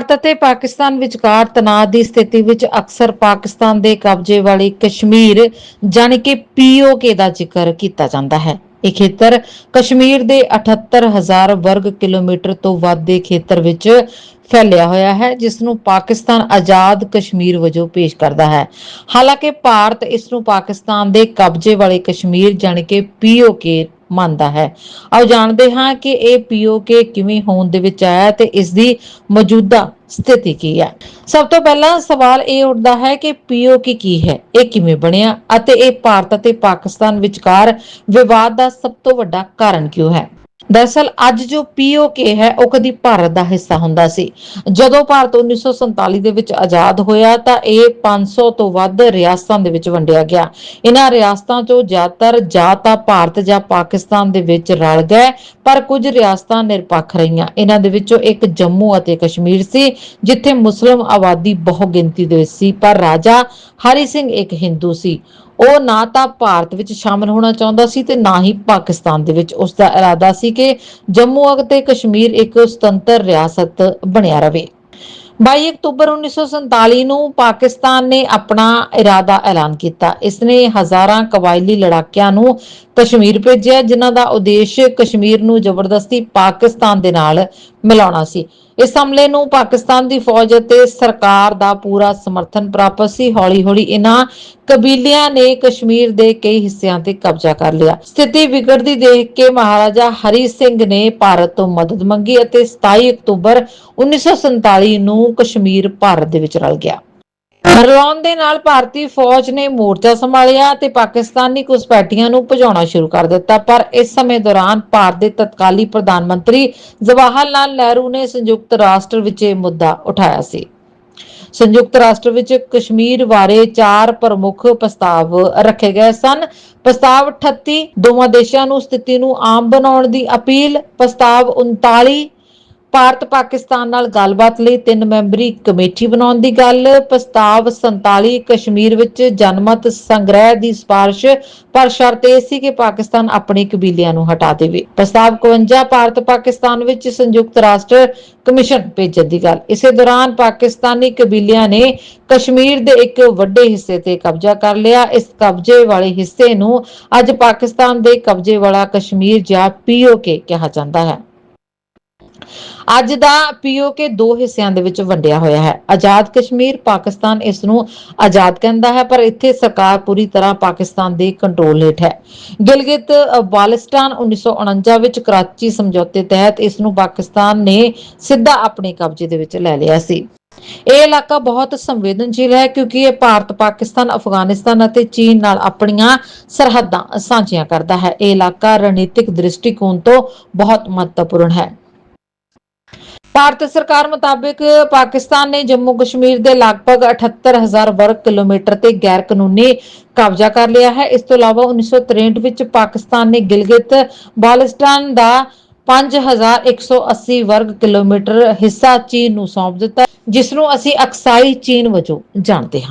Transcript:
ਭਾਰਤ ਅਤੇ ਪਾਕਿਸਤਾਨ ਵਿਚਕਾਰ ਤਣਾਅ ਦੀ ਸਥਿਤੀ ਵਿੱਚ ਅਕਸਰ ਪਾਕਿਸਤਾਨ ਦੇ ਕਬਜ਼ੇ ਵਾਲੀ ਕਸ਼ਮੀਰ ਜਾਣੀ ਕਿ ਪੀਓਕੇ ਦਾ ਜ਼ਿਕਰ ਕੀਤਾ ਜਾਂਦਾ ਹੈ। ਇਹ ਖੇਤਰ ਕਸ਼ਮੀਰ ਦੇ 78000 ਵਰਗ ਕਿਲੋਮੀਟਰ ਤੋਂ ਵੱਧ ਦੇ ਖੇਤਰ ਵਿੱਚ ਫੈਲਿਆ ਹੋਇਆ ਹੈ, ਜਿਸ ਨੂੰ ਪਾਕਿਸਤਾਨ ਆਜ਼ਾਦ ਕਸ਼ਮੀਰ ਵਜੋਂ ਪੇਸ਼ ਕਰਦਾ ਹੈ। ਹਾਲਾਂਕਿ ਭਾਰਤ ਇਸ ਨੂੰ ਪਾਕਿਸਤਾਨ ਦੇ ਕਬਜ਼ੇ ਵਾਲੇ ਕਸ਼ਮੀਰ ਜਾਣੀ ਕਿ ਪੀਓਕੇ ਮੰਨਦਾ ਹੈ। ਆਓ ਜਾਣਦੇ ਹਾਂ ਕਿ ਇਹ ਪੀਓਕੇ ਕਿਵੇਂ ਹੋਣ ਦੇ ਵਿੱਚ ਆਇਆ ਤੇ ਇਸ ਦੀ ਮੌਜੂਦਾ ਸਥਿਤੀ ਕੀ ਹੈ। ਸਭ ਤੋਂ ਪਹਿਲਾਂ ਸਵਾਲ ਇਹ ਉੱਠਦਾ ਹੈ ਕਿ ਪੀਓਕੇ ਕੀ ਹੈ, ਇਹ ਕਿਵੇਂ ਬਣਿਆ ਅਤੇ ਇਹ ਭਾਰਤ ਅਤੇ ਪਾਕਿਸਤਾਨ ਵਿਚਕਾਰ ਵਿਵਾਦ ਦਾ ਸਭ ਤੋਂ ਵੱਡਾ ਕਾਰਨ ਕਿਉਂ ਹੈ? ਦਰਅਸਲ ਅੱਜ ਜੋ ਪੀਓਕੇ ਹੈ, ਉਹ ਕਦੀ ਭਾਰਤ ਦਾ ਹਿੱਸਾ ਹੁੰਦਾ ਸੀ। ਜਦੋਂ ਭਾਰਤ 1947 ਦੇ ਵਿੱਚ ਆਜ਼ਾਦ ਹੋਇਆ, ਤਾਂ ਇਹ 500 ਤੋਂ ਵੱਧ ਰਿਆਸਤਾਂ ਦੇ ਵਿੱਚ ਵੰਡਿਆ ਗਿਆ। ਇਹਨਾਂ ਰਿਆਸਤਾਂ ਚੋਂ ਜ਼ਿਆਦਾਤਰ ਜਾਂ ਤਾਂ ਭਾਰਤ ਜਾਂ ਪਾਕਿਸਤਾਨ ਦੇ ਵਿੱਚ ਰਲ ਗਏ, ਪਰ ਕੁਝ ਰਿਆਸਤਾਂ ਨਿਰਪੱਖ ਰਹੀਆਂ। ਇਹਨਾਂ ਦੇ ਵਿੱਚੋਂ ਇੱਕ ਜੰਮੂ ਅਤੇ ਕਸ਼ਮੀਰ ਸੀ, ਜਿੱਥੇ ਮੁਸਲਿਮ ਆਬਾਦੀ ਬਹੁ ਗਿਣਤੀ ਦੇ ਵਿੱਚ ਸੀ, ਪਰ ਰਾਜਾ ਹਰੀ ਸਿੰਘ ਇੱਕ ਹਿੰਦੂ ਸੀ। ਉਹ ਨਾ ਤਾਂ ਭਾਰਤ ਵਿੱਚ ਸ਼ਾਮਲ ਹੋਣਾ ਚਾਹੁੰਦਾ ਸੀ ਤੇ ਨਾ ਹੀ ਪਾਕਿਸਤਾਨ ਦੇ ਵਿੱਚ ਉਸ ਦਾ ਇਰਾਦਾ ਸੀ ਕਿ ਜੰਮੂ ਅਤੇ ਕਸ਼ਮੀਰ ਇੱਕ ਸੁਤੰਤਰ ਰਿਆਸਤ ਬਣਿਆ ਰਵੇ 22 ਅਕਤੂਬਰ 1947 ਨੂੰ ਪਾਕਿਸਤਾਨ ਨੇ ਆਪਣਾ ਇਰਾਦਾ ਐਲਾਨ ਕੀਤਾ। ਇਸ ਨੇ ਹਜ਼ਾਰਾਂ ਕਬਾਇਲੀ ਲੜਾਕਿਆਂ ਨੂੰ ਕਸ਼ਮੀਰ ਭੇਜਿਆ, ਜਿਨ੍ਹਾਂ ਦਾ ਉਦੇਸ਼ ਕਸ਼ਮੀਰ ਨੂੰ ਜ਼ਬਰਦਸਤੀ ਪਾਕਿਸਤਾਨ ਦੇ ਨਾਲ ਮਿਲਾਉਣਾ ਸੀ। ਇਸ ਹਮਲੇ ਨੂੰ ਪਾਕਿਸਤਾਨ ਦੀ ਫੌਜ ਅਤੇ ਸਰਕਾਰ ਦਾ ਪੂਰਾ ਸਮਰਥਨ ਪ੍ਰਾਪਤ ਸੀ। ਹੌਲੀ-ਹੌਲੀ ਇਹਨਾਂ ਕਬੀਲਿਆਂ ਨੇ ਕਸ਼ਮੀਰ ਦੇ ਕਈ ਹਿੱਸਿਆਂ ਤੇ ਕਬਜ਼ਾ ਕਰ ਲਿਆ। ਸਥਿਤੀ ਵਿਗੜਦੀ ਦੇਖ ਕੇ ਮਹਾਰਾਜਾ ਹਰੀ ਸਿੰਘ ਨੇ ਭਾਰਤ ਤੋਂ ਮਦਦ ਮੰਗੀ ਅਤੇ 27 ਅਕਤੂਬਰ 1947 ਨੂੰ ਕਸ਼ਮੀਰ ਭਾਰਤ ਦੇ ਵਿੱਚ ਰਲ ਗਿਆ। ਮਰਲਾਉਣ ਦੇ ਨਾਲ ਭਾਰਤੀ ਫੌਜ ਨੇ ਮੋਰਚਾ ਸੰਭਾਲਿਆ ਤੇ ਪਾਕਿਸਤਾਨੀ ਘੁਸਪੈਠੀਆਂ ਨੂੰ ਭਜਾਉਣਾ ਸ਼ੁਰੂ ਕਰ ਦਿੱਤਾ। ਪਰ ਇਸ ਸਮੇਂ ਦੌਰਾਨ ਭਾਰਤ ਦੇ ਤਤਕਾਲੀ ਪ੍ਰਧਾਨ ਮੰਤਰੀ ਜਵਾਹਰ ਲਾਲ ਨਹਿਰੂ ਨੇ ਸੰਯੁਕਤ ਰਾਸ਼ਟਰ ਵਿੱਚ ਇਹ ਮੁੱਦਾ ਉਠਾਇਆ ਸੀ। ਸੰਯੁਕਤ ਰਾਸ਼ਟਰ ਵਿੱਚ ਕਸ਼ਮੀਰ ਬਾਰੇ ਚਾਰ ਪ੍ਰਮੁੱਖ ਪ੍ਰਸਤਾਵ ਰੱਖੇ ਗਏ ਸਨ। ਪ੍ਰਸਤਾਵ 38 ਦੋਵਾਂ ਦੇਸ਼ਾਂ ਨੂੰ ਸਥਿਤੀ ਨੂੰ ਆਮ ਬਣਾਉਣ ਦੀ ਅਪੀਲ। ਪ੍ਰਸਤਾਵ 39 ਭਾਰਤ ਪਾਕਿਸਤਾਨ ਨਾਲ ਗੱਲਬਾਤ ਲਈ ਤਿੰਨ ਮੈਂਬਰੀ ਕਮੇਟੀ ਬਣਾਉਣ ਦੀ ਗੱਲ। ਪ੍ਰਸਤਾਵ 47 ਕਸ਼ਮੀਰ ਵਿੱਚ ਜਨਮਤ ਸੰਗ੍ਰਹਿ ਦੀ ਸਿਫਾਰਿਸ਼। ਪਰ ਸ਼ਰਤ ਇਹ ਸੀ ਕਿ ਪਾਕਿਸਤਾਨ ਆਪਣੇ ਕਬੀਲਿਆਂ ਨੂੰ ਹਟਾ ਦੇਵੇ। ਪ੍ਰਸਤਾਵ 51 ਭਾਰਤ ਪਾਕਿਸਤਾਨ ਵਿੱਚ ਸੰਯੁਕਤ ਰਾਸ਼ਟਰ ਕਮਿਸ਼ਨ ਭੇਜਣ ਦੀ ਗੱਲ। ਇਸੇ ਦੌਰਾਨ ਪਾਕਿਸਤਾਨੀ ਕਬੀਲਿਆਂ ਨੇ ਕਸ਼ਮੀਰ ਦੇ ਇੱਕ ਵੱਡੇ ਹਿੱਸੇ ਤੇ ਕਬਜ਼ਾ ਕਰ ਲਿਆ। ਇਸ ਕਬਜ਼ੇ ਵਾਲੇ ਹਿੱਸੇ ਨੂੰ ਅੱਜ ਪਾਕਿਸਤਾਨ ਦੇ ਕਬਜ਼ੇ ਵਾਲਾ ਕਸ਼ਮੀਰ ਜਾਂ ਪੀਓਕੇ ਕਿਹਾ ਜਾਂਦਾ ਹੈ। ਅੱਜ ਦਾ ਪੀਓਕੇ ਦੋ ਹਿੱਸਿਆਂ ਦੇ ਵਿੱਚ ਵੰਡਿਆ ਹੋਇਆ ਹੈ। ਆਜ਼ਾਦ ਕਸ਼ਮੀਰ ਪਾਕਿਸਤਾਨ ਇਸ ਨੂੰ ਆਜ਼ਾਦ ਕਹਿੰਦਾ ਹੈ, ਪਰ ਇੱਥੇ ਸਰਕਾਰ ਪੂਰੀ ਤਰ੍ਹਾਂ ਪਾਕਿਸਤਾਨ ਦੇ ਕੰਟਰੋਲ ਹੇਠ ਹੈ। ਗਿਲਗਿਤ ਬਾਲਸਟਾਨ 1949 ਵਿੱਚ ਕਰਾਚੀ ਸਮਝੌਤੇ ਤਹਿਤ ਇਸ ਨੂੰ ਪਾਕਿਸਤਾਨ ਨੇ ਸਿੱਧਾ ਆਪਣੇ ਕਬਜ਼ੇ ਦੇ ਵਿੱਚ ਲੈ ਲਿਆ ਸੀ। ਇਹ ਇਲਾਕਾ ਬਹੁਤ ਸੰਵੇਦਨਸ਼ੀਲ ਹੈ, ਕਿਉਂਕਿ ਇਹ ਭਾਰਤ, ਪਾਕਿਸਤਾਨ, ਅਫਗਾਨਿਸਤਾਨ ਅਤੇ ਚੀਨ ਨਾਲ ਆਪਣੀਆਂ ਸਰਹੱਦਾਂ ਸਾਂਝੀਆਂ ਕਰਦਾ ਹੈ। ਇਹ ਇਲਾਕਾ ਰਣਨੀਤਿਕ ਦ੍ਰਿਸ਼ਟੀਕੋਣ ਤੋਂ ਬਹੁਤ ਮਹੱਤਵਪੂਰਨ ਹੈ। ਭਾਰਤ ਸਰਕਾਰ ਮੁਤਾਬਕ ਪਾਕਿਸਤਾਨ ਨੇ ਜੰਮੂ ਕਸ਼ਮੀਰ ਦੇ ਲਗਭਗ 78000 ਵਰਗ ਕਿਲੋਮੀਟਰ ਤੇ ਗੈਰ ਕਾਨੂੰਨੀ ਕਬਜ਼ਾ ਕਰ ਲਿਆ ਹੈ। ਇਸ ਤੋਂ ਇਲਾਵਾ 1963 ਵਿੱਚ ਪਾਕਿਸਤਾਨ ਨੇ ਗਿਲਗਿਤ ਬਾਲਸਟਾਨ ਦਾ 5180 ਵਰਗ ਕਿਲੋਮੀਟਰ ਹਿੱਸਾ ਚੀਨ ਨੂੰ ਸੌਂਪ ਦਿੱਤਾ। ਜਿਸ ਨੂੰ ਅਸੀਂ ਅਕਸਾਈ ਚੀਨ ਵਜੋਂ ਜਾਣਦੇ ਹਾਂ।